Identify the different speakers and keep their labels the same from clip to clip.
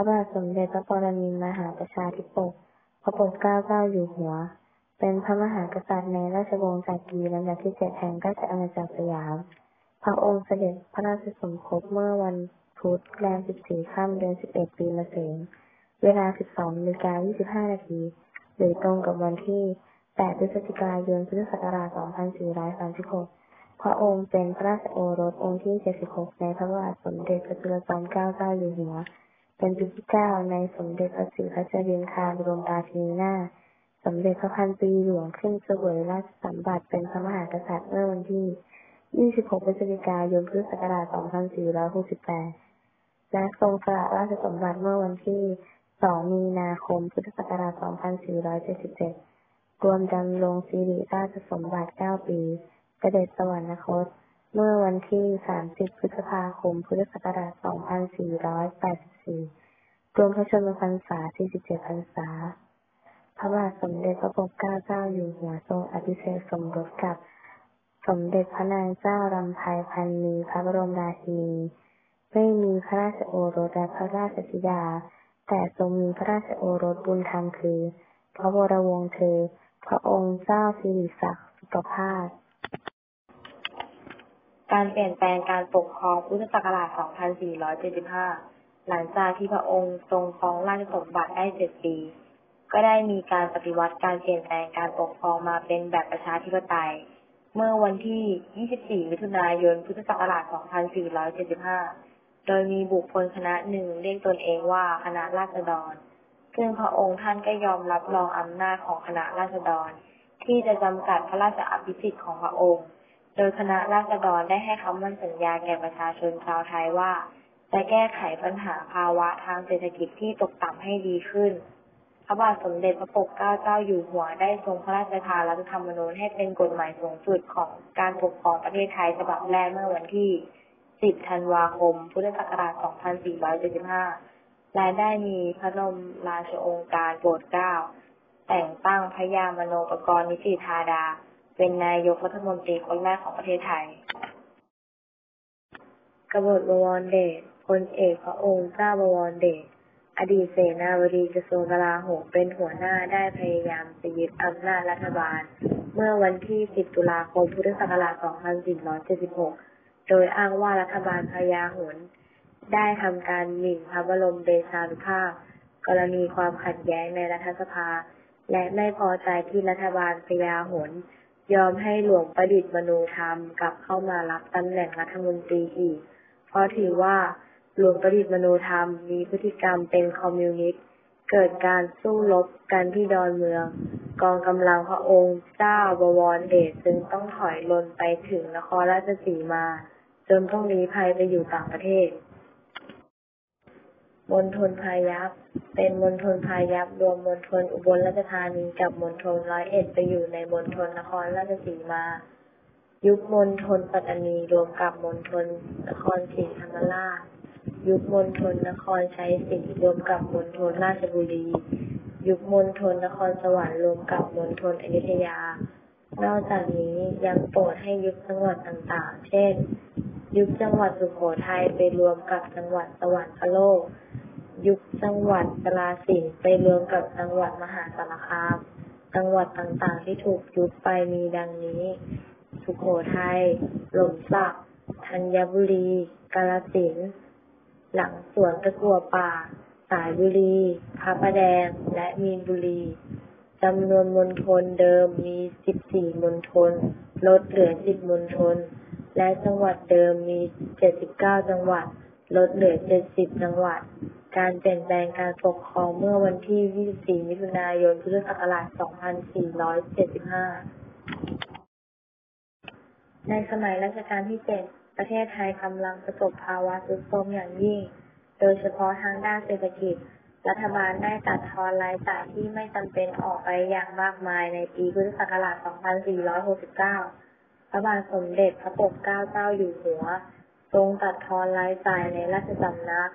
Speaker 1: ระบาทสมเด็จพระปรมินทรมหาประชาธิปกพระปกเกล้าเจ้าอยู่หัว เป็นพระมหากษัตริย์ในราชวงศ์จักรีลำดับที่เจ็ดแห่งราชอาณาจักรสยาม พระองค์เสด็จพระราชสมภพเมื่อวันพุธแรม14ค่ำเดือน 11 ปีมะเสงเวลา 12นาฬิกา25 นาที หรือตรงกับวันที่ 8 พฤศจิกายน พุทธศักราช 2436 พระองค์เป็นพระราชโอรสองค์ที่ 76 ในพระบาทสมเด็จพระจุลจอมเกล้าเจ้าอยู่หัว เป็นปีที่9ในสมเด็จพระศรีพัชรินทราบรมราชินีนาถสมเด็จพระพันปีหลวงขึ้นเสวยราชสมบัติเป็นพระมหากษัตริย์เมื่อวันที่ 26 พฤศจิกายน พุทธศักราช 2468 และทรงสละราชสมบัติเมื่อวันที่ 2 มีนาคม พุทธศักราช 2477 รวมดำรงสิริราชสมบัติ 9 ปีเสด็จสวรรคต เมื่อวันที่ 30 พฤษภาคม พุทธศักราช 248 รวมพระชนมพรรษา47พรรษา พระบาทสมเด็จพระปกเกล้าเจ้าอยู่หัวทรงอภิเษกสมรสกับ สมเด็จพระนางเจ้ารำไพพันนีพระบรมราชินี ไม่มีพระราชโอรสและพระราชธิดา แต่ทรงมีพระราชโอรสบุญธรรมคือ พระวรวงศ์เธอพระองค์เจ้าสิริศักดิ์สุขภาพ
Speaker 2: การเปลี่ยนแปลงการปกครองพุทธศักราช 2475 หลังจากที่พระองค์ทรงครองราชสมบัติได้เจ็ดปี ก็ได้มีการปฏิวัติการเปลี่ยนแปลงการปกครองมาเป็นแบบประชาธิปไตย เมื่อวันที่ 24 มิถุนายน พุทธศักราช 2475 โดยมีบุคคลคณะหนึ่งเรียกตนเองว่าคณะราษฎร ซึ่งพระองค์ท่านก็ยอมรับรองอำนาจของคณะราษฎร ที่จะจำกัดพระราชอภิสิทธิ์ของพระองค์ โดยคณะราษฎรได้ให้คำมั่นสัญญาแก่ประชาชนชาวไทยว่า จะแก้ไขปัญหาภาวะทางเศรษฐกิจที่ตกต่ำให้ดีขึ้น พระบาทสมเด็จพระปกเกล้าเจ้าอยู่หัวได้ทรงพระราชทานรัฐธรรมนูญให้เป็นกฎหมายสูงสุดของการปกครองประเทศไทยฉบับแรกเมื่อวันที่ 10 ธันวาคม พุทธศักราช 2475และได้มีพระบรมราชโองการโปรดเกล้า แต่งตั้งพระยามโนปกรณ์นิติธาดา เป็นนายกรัฐมนตรีคนแรกของประเทศไทย กบฏบวรเดช ลเอกพระองค์เจ้าบวรเดช อดีตเสนาบดีกระทรวงกลาโหมเป็นหัวหน้าได้พยายามจะยึดอำนาจรัฐบาล เมื่อวันที่ 10 ตุลาคม พุทธศักราช 2476 โดยอ้างว่ารัฐบาลพญาหนได้ทำการหมิ่นพระบรมเดชานุภาพ กรณีความขัดแย้งในรัฐสภา และไม่พอใจที่รัฐบาลพญาหนยอมให้หลวงประดิษฐ์มนูธรรมกลับเข้ามารับตำแหน่งรัฐมนตรีอีก เพราะถือว่า หลวงประดิษฐ์มนูธรรมมีพฤติกรรมเป็นคอมมิวนิสต์ เกิดการสู้รบกันที่ดอนเมือง กองกำลังพระองค์เจ้าบวรเดชจึงต้องถอยลนไปถึงนครราชสีมา จนต้องลี้ภัยไปอยู่ต่างประเทศมณฑลพายัพเป็นมณฑลพายัพรวมมณฑลอุบลราชธานีกับมณฑลร้อยเอ็ดไปอยู่ในมณฑลนครราชสีมา ยุคมณฑลปัตตานีรวมกับมณฑลนครศรีธรรมราช ยุคมณฑลนครชัยศรีรวมกับมณฑลราชบุรี ยุคมณฑลนครสวรรค์รวมกับมณฑลอยุธยา นอกจากนี้ยังโปรดให้ยุคจังหวัดต่างๆ เช่น ยุคจังหวัดสุโขทัยไปรวมกับจังหวัดสวรรคโลก ยุคจังหวัดกราสินไปรวมกับจังหวัดมหาสารคาม จังหวัดต่างๆ ที่ถูกยุบไปมีดังนี้ สุโขทัยหล่มสักธัญบุรี กาฬสินธุ์ หลังสวนตะกัวป่า สายบุรีพระประแดง และมีนบุรีจำนวนมณฑลเดิมมี 14 มณฑล ลดเหลือ 10 มณฑล และจังหวัดเดิมมี 79 จังหวัด ลดเหลือ 70 จังหวัด การเปลี่ยนแปลงการปกครองเมื่อวันที่ 24 มิถุนายน พุทธศักราช 2475 ในสมัยรัชกาลที่ 7 ประเทศไทยกำลังประสบภาวะทรุดโทรมอย่างยิ่ง โดยเฉพาะทางด้านเศรษฐกิจ รัฐบาลได้ตัดทอนรายจ่ายที่ไม่จำเป็นออกไปอย่างมากมายในปีพุทธศักราช 2469 พระบาทสมเด็จพระปกเกล้าเจ้าอยู่หัว ทรงตัดทอนรายจ่ายในราชสำนัก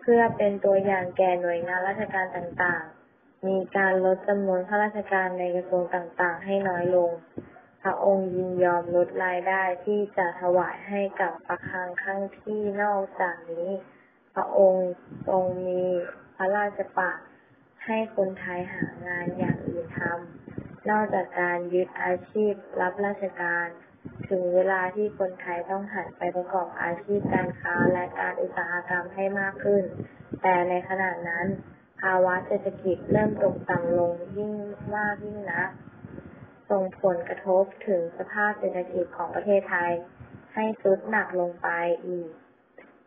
Speaker 2: เพื่อเป็นตัวอย่างแก่หน่วยงานราชการต่างๆ มีการลดจำนวนข้าราชการในกระทรวงต่างๆ ให้น้อยลง พระองค์ยินยอมลดรายได้ที่จะถวายให้กับประคังข้างที่นอกจากนี้ พระองค์ทรงมีพระราชปะให้คนไทยหางานอย่างอื่นทำนอกจากการยึดอาชีพรับราชการ ถึงเวลาที่คนไทยต้องหันไปประกอบอาชีพการค้าและการอุตสาหกรรมให้มากขึ้น แต่ในขณะนั้น ภาวะเศรษฐกิจเริ่มตกต่ำลงยิ่งมากยิ่งนัก ส่งผลกระทบถึงสภาพเศรษฐกิจของประเทศไทย ให้ทรุดหนักลงไปอีก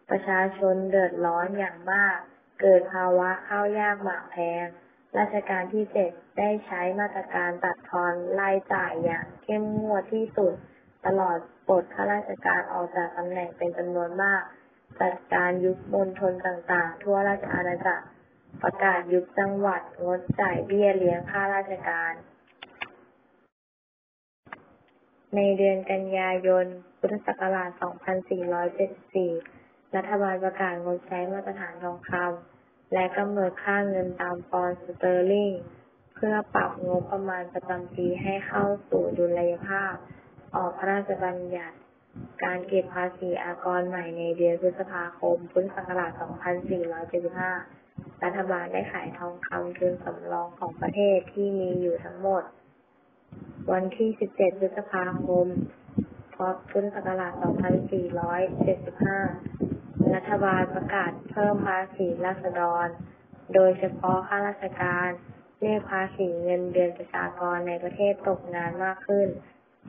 Speaker 2: ประชาชนเดือดร้อนอย่างมาก เกิดภาวะข้าวยากหมากแพง ราชการที่เจ็ดได้ใช้มาตรการตัดทอนรายจ่ายอย่างเข้มงวดที่สุด ตลอดปลดข้าราชการออกจากตำแหน่งเป็นจำนวนมาก จัดการยุบมณฑลต่างๆ ทั่วราชอาณาจักร ประกาศยุบจังหวัดงดจ่ายเบี้ยเลี้ยงข้าราชการ ในเดือนกันยายน พุทธศักราช 2474 รัฐบาลประกาศงดใช้มาตรฐานทองคำและกำหนดค่าเงินตามปอนด์สเตอร์ลิง เพื่อปรับงบประมาณประจำปีให้เข้าสู่ดุลยภาพ ออกพระราชบัญญัติ การเก็บภาษีอากรใหม่ในเดือนพฤษภาคม พุทธศักราช 2475 รัฐบาลได้ขายทองคำทุนสำรองของประเทศที่มีอยู่ทั้งหมด วันที่ 17 พฤษภาคมพุทธศักราช 2475 รัฐบาลประกาศเพิ่มภาษีราษฎร โดยเฉพาะข้าราชการเรียกภาษีเงินเดือนประชากรในประเทศตกงานมากขึ้น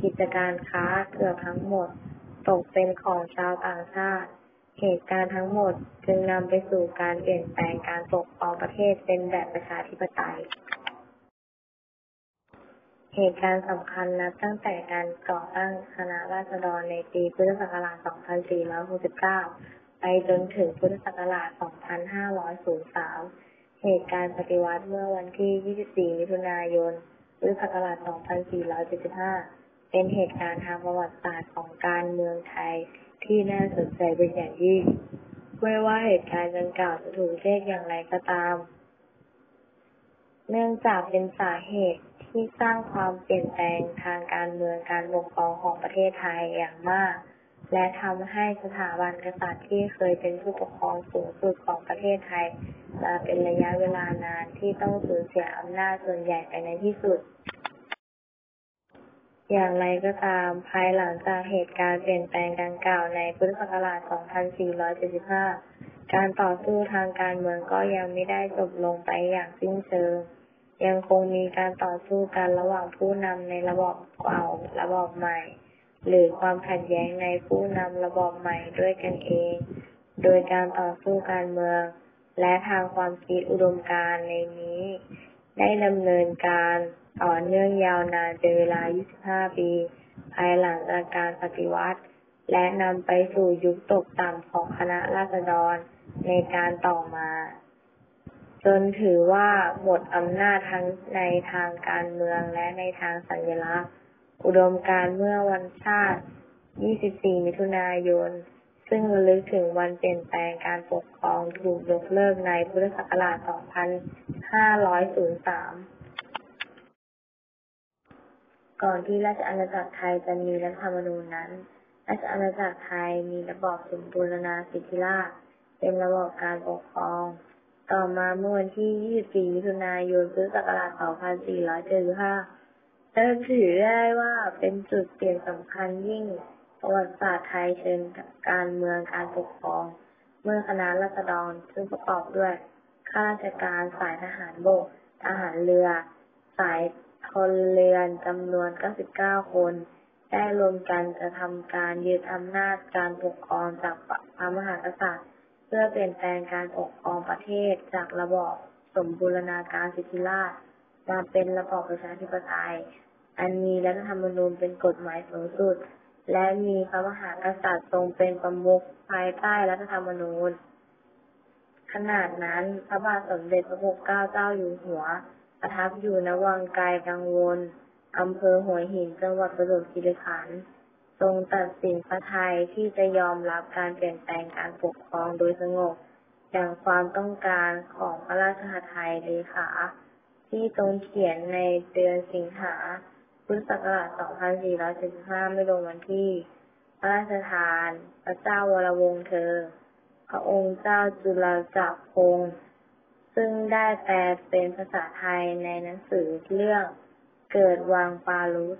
Speaker 2: กิจการค้าเกือบทั้งหมด ตกเป็นของชาวต่างชาติ เหตุการณ์ทั้งหมดจึงนำไปสู่การเปลี่ยนแปลงการปกครองประเทศเป็นแบบประชาธิปไตย เหตุการณ์สำคัญนับตั้งแต่การก่อตั้งคณะราษฎรในปีพุทธศักราช 2469 ไปจนถึงพุทธศักราช 2503 เหตุการณ์ปฏิวัติเมื่อวันที่ 24 มิถุนายน พุทธศักราช 2475 เป็นเหตุการณ์ทางประวัติศาสตร์ของการเมืองไทยที่น่าสนใจเป็นอย่างยิ่ง ไม่ว่าเหตุการณ์ดังกล่าวจะถูกเรียกอย่างไรก็ตาม เนื่องจากเป็นสาเหตุ ที่สร้างความเปลี่ยนแปลงทางการเมืองการปกครองของประเทศไทยอย่างมาก และทำให้สถาบันกษัตริย์ที่เคยเป็นผู้ปกครองสูงสุดของประเทศไทย มาเป็นระยะเวลานานที่ต้องสูญเสียอำนาจส่วนใหญ่ไปในที่สุด อย่างไรก็ตามภายหลังจากเหตุการณ์เปลี่ยนแปลงดังกล่าวในพุทธศักราช 2475 การต่อสู้ทางการเมืองก็ยังไม่ได้จบลงไปอย่างสิ้นเชิง ยังคงมีการต่อสู้กันระหว่างผู้นำในระบอบเก่าระบอบใหม่ หรือความขัดแย้งในผู้นำระบอบใหม่ด้วยกันเอง โดยการต่อสู้การเมือง และทางความคิดอุดมการณ์ในนี้ ได้ดำเนินการต่อเนื่องยาวนานเป็นเวลา 25 ปี ภายหลังจากการปฏิวัติ และนำไปสู่ยุคตกต่ำของคณะราษฎรในการต่อมา จนถือว่าหมดอำนาจทั้งในทางการเมืองและในทางสัญลักษณ์ อุดมการเมื่อวันชาติ 24 มิถุนายน ซึ่งระลึกถึงวันเปลี่ยนแปลงการปกครองถูกยกเลิกในพุทธศักราช 2503 ก่อนที่ราชอาณาจักรไทยจะมีรัฐธรรมนูญนั้น ราชอาณาจักรไทยมีระบอบสมบูรณาสิทธิราชเป็นระบอบการปกครอง ต่อมาเมื่อวันที่ 24 มิถุนายน พุทธศักราช 2475เริ่มถือได้ว่าเป็นจุดเปลี่ยนสำคัญยิ่งประวัติศาสตร์ไทยเชิงการเมืองการปกครอง เมื่อคณะราษฎรซึ่งประกอบด้วยข้าราชการสายทหารบก ทหารเรือ สายพลเรือนจำนวน 99 คน ได้รวมกันกระทำการยึดอำนาจการปกครองจากพระมหากษัตริย์ เพื่อเปลี่ยนแปลงการปกครองประเทศจากระบอบสมบูรณาการสิทธิราชย์มาเป็นระบอบประชาธิปไตย อันมีรัฐธรรมนูญเป็นกฎหมายสูงสุด และมีพระมหากษัตริย์ทรงเป็นประมุขภายใต้รัฐธรรมนูญ ขนาดนั้นพระบาทสมเด็จพระปกเกล้าเจ้าอยู่หัว ประทับอยู่ณวังไกลกังวลอำเภอหัวหินจังหวัดประจวบคีรีขันธ์ ทรงตัดสินพระทัยที่จะยอมรับการเปลี่ยนแปลงการปกครองโดยสงบอย่างความต้องการของพระราชหทัยเลขาที่ทรงเขียนในเดือนสิงหาพุทธศักราช 2475 ไม่ลงวันที่ พระราชทาน พระเจ้าวรวงศ์เธอ พระองค์เจ้าจุลจักรพงศ์ซึ่งได้แปลเป็นภาษาไทยในหนังสือเรื่องเกิดวังปารุส